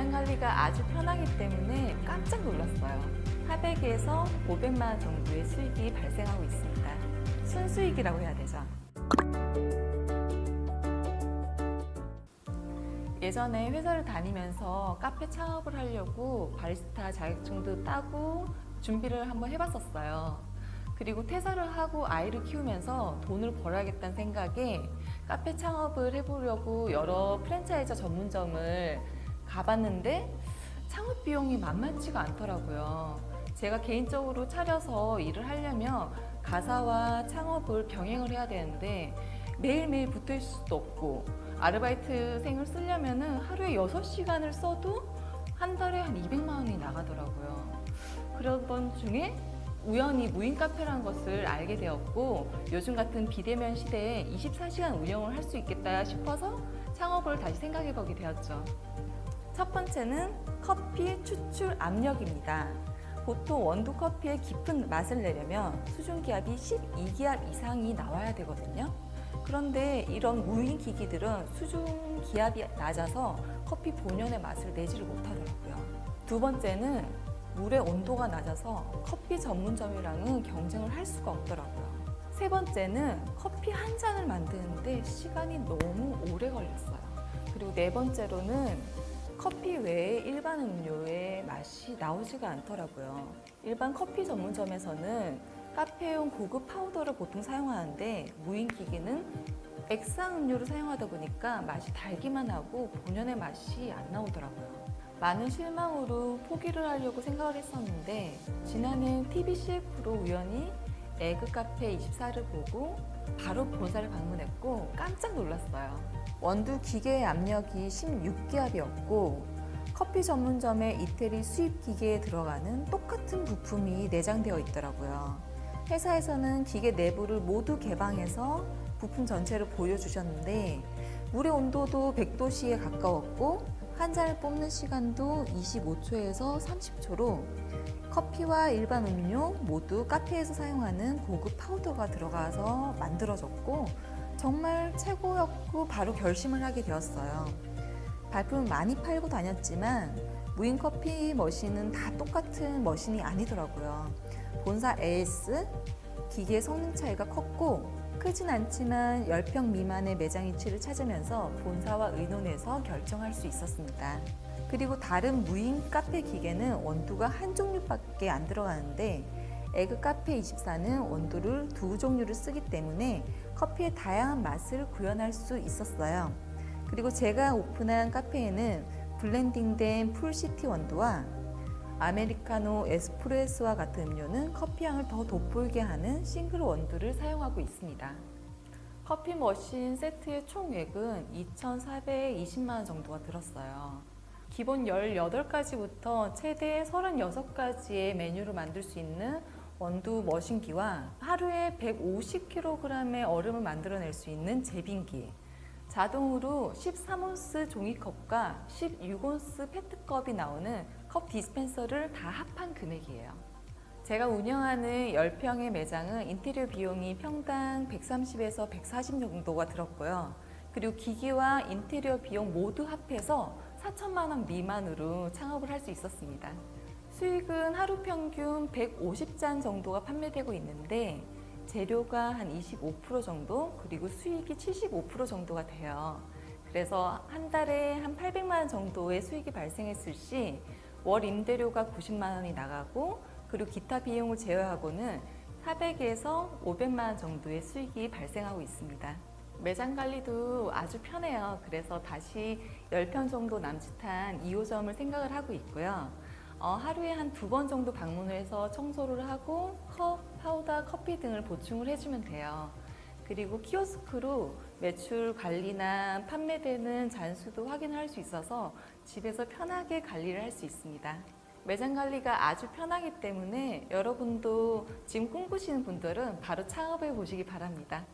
매장 관리가 아주 편하기 때문에 깜짝 놀랐어요. 400에서 500만 원 정도의 수익이 발생하고 있습니다. 순수익이라고 해야 되죠. 예전에 회사를 다니면서 카페 창업을 하려고 바리스타 자격증도 따고 준비를 한번 해봤었어요. 그리고 퇴사를 하고 아이를 키우면서 돈을 벌어야겠다는 생각에 카페 창업을 해보려고 여러 프랜차이즈 전문점을 가봤는데 창업 비용이 만만치가 않더라고요. 제가 개인적으로 차려서 일을 하려면 가사와 창업을 병행을 해야 되는데 매일매일 붙어 있을 수도 없고 아르바이트생을 쓰려면은 하루에 6시간을 써도 한 달에 한 200만 원이 나가더라고요. 그러던 중에 우연히 무인 카페라는 것을 알게 되었고 요즘 같은 비대면 시대에 24시간 운영을 할 수 있겠다 싶어서 창업을 다시 생각해 보게 되었죠. 첫 번째는 커피 추출 압력입니다. 보통 원두 커피의 깊은 맛을 내려면 수중 기압이 12기압 이상이 나와야 되거든요. 그런데 이런 무인 기기들은 수중 기압이 낮아서 커피 본연의 맛을 내지를 못하더라고요. 두 번째는 물의 온도가 낮아서 커피 전문점이랑은 경쟁을 할 수가 없더라고요. 세 번째는 커피 한 잔을 만드는데 시간이 너무 오래 걸렸어요. 그리고 네 번째로는 커피 외에 일반 음료의 맛이 나오지가 않더라고요. 일반 커피 전문점에서는 카페용 고급 파우더를 보통 사용하는데 무인 기기는 액상 음료를 사용하다 보니까 맛이 달기만 하고 본연의 맛이 안 나오더라고요. 많은 실망으로 포기를 하려고 생각을 했었는데 지난해 TV CF로 우연히 에그 카페 24를 보고 바로 본사를 방문했고 깜짝 놀랐어요. 원두 기계 압력이 16기압이었고 커피 전문점의 이태리 수입 기계에 들어가는 똑같은 부품이 내장되어 있더라고요. 회사에서는 기계 내부를 모두 개방해서 부품 전체를 보여주셨는데 물의 온도도 100도씨에 가까웠고 한 잔을 뽑는 시간도 25초에서 30초로 커피와 일반 음료 모두 카페에서 사용하는 고급 파우더가 들어가서 만들어졌고 정말 최고였고 바로 결심을 하게 되었어요. 발품을 많이 팔고 다녔지만 무인 커피 머신은 다 똑같은 머신이 아니더라고요. 본사 AS 기계 성능 차이가 컸고 크진 않지만 10평 미만의 매장 위치를 찾으면서 본사와 의논해서 결정할 수 있었습니다. 그리고 다른 무인 카페 기계는 원두가 한 종류밖에 안 들어가는데 에그 카페 24는 원두를 두 종류를 쓰기 때문에 커피의 다양한 맛을 구현할 수 있었어요. 그리고 제가 오픈한 카페에는 블렌딩된 풀시티 원두와 아메리카노 에스프레소와 같은 음료는 커피 향을 더 돋보이게 하는 싱글 원두를 사용하고 있습니다. 커피 머신 세트의 총액은 2,420만 원 정도가 들었어요. 기본 18가지부터 최대 36가지의 메뉴를 만들 수 있는 원두 머신기와 하루에 150kg의 얼음을 만들어낼 수 있는 제빙기, 자동으로 13온스 종이컵과 16온스 페트컵이 나오는 컵 디스펜서를 다 합한 금액이에요. 제가 운영하는 10평의 매장은 인테리어 비용이 평당 130에서 140 정도가 들었고요. 그리고 기기와 인테리어 비용 모두 합해서 4천만 원 미만으로 창업을 할 수 있었습니다. 수익은 하루 평균 150잔 정도가 판매되고 있는데 재료가 한 25% 정도 그리고 수익이 75% 정도가 돼요. 그래서 한 달에 한 800만 원 정도의 수익이 발생했을 시 월 임대료가 90만 원이 나가고 그리고 기타 비용을 제외하고는 400에서 500만 원 정도의 수익이 발생하고 있습니다. 매장 관리도 아주 편해요. 그래서 다시 10편 정도 남짓한 2호점을 생각을 하고 있고요. 어, 하루에 한 두 번 정도 방문을 해서 청소를 하고 컵, 파우더, 커피 등을 보충을 해주면 돼요. 그리고 키오스크로 매출 관리나 판매되는 잔수도 확인할 수 있어서 집에서 편하게 관리를 할 수 있습니다. 매장 관리가 아주 편하기 때문에 여러분도 지금 꿈꾸시는 분들은 바로 창업해 보시기 바랍니다.